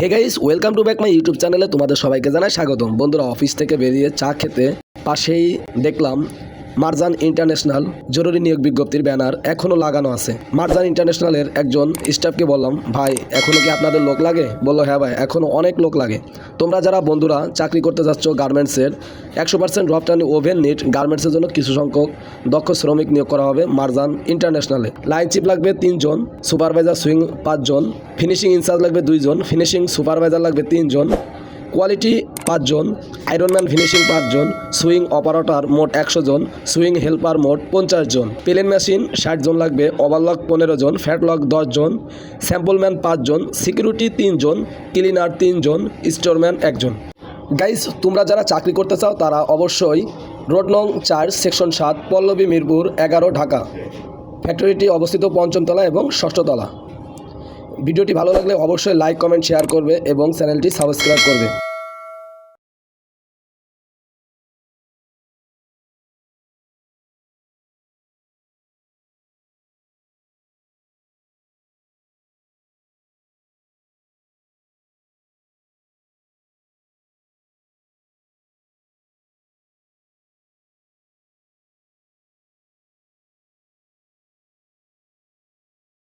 Hey guys welcome to back my YouTube চ্যানেলে তোমাদের সবাইকে জানাই স্বাগতম। বন্ধুরা অফিস থেকে বেরিয়ে চা খেতে পাশেই দেখলাম মারজান ইন্টারন্যাশনাল জরুরি নিয়োগ বিজ্ঞপ্তির ব্যানার এখনও লাগানো আছে। মারজান ইন্টারন্যাশনালের একজন স্টাফকে বললাম, ভাই এখনও কি আপনাদের লোক লাগে? বলল হ্যাঁ ভাই এখনও অনেক লোক লাগে। তোমরা যারা বন্ধুরা চাকরি করতে যাচ্ছ গার্মেন্টসের, একশো পার্সেন্ট রপ্তানি ওভেন নিট গার্মেন্টসের জন্য কিছু সংখ্যক দক্ষ শ্রমিক নিয়োগ করা হবে মারজান ইন্টারন্যাশনালে। লাইন চিপ লাগবে তিনজন সুপারভাইজার সুইং পাঁচজন ফিনিশিং ইনচার্জ লাগবে দুইজন ফিনিশিং সুপারভাইজার লাগবে তিনজন কোয়ালিটি পাঁচজন আয়রনম্যান ফিনিশিং পাঁচজন সুইং অপারেটর মোট একশো জন সুইং হেল্পার মোট পঞ্চাশ জন। প্লেন মেশিন ষাট জন লাগবে ওভারলক পনেরো জন ফ্যাটলক দশ জন স্যাম্পলম্যান পাঁচজন সিকিউরিটি তিনজন ক্লিনার তিনজন স্টোরম্যান একজন গাইস তোমরা যারা চাকরি করতে চাও, তারা অবশ্যই রোড নং চার সেকশন সাত, পল্লবী মিরপুর, এগারো, ঢাকা। ফ্যাক্টরিটি অবস্থিত পঞ্চমতলা এবং ষষ্ঠতলা ভিডিওটি ভালো লাগলে অবশ্যই লাইক কমেন্ট শেয়ার করবে এবং চ্যানেলটি সাবস্ক্রাইব করবে।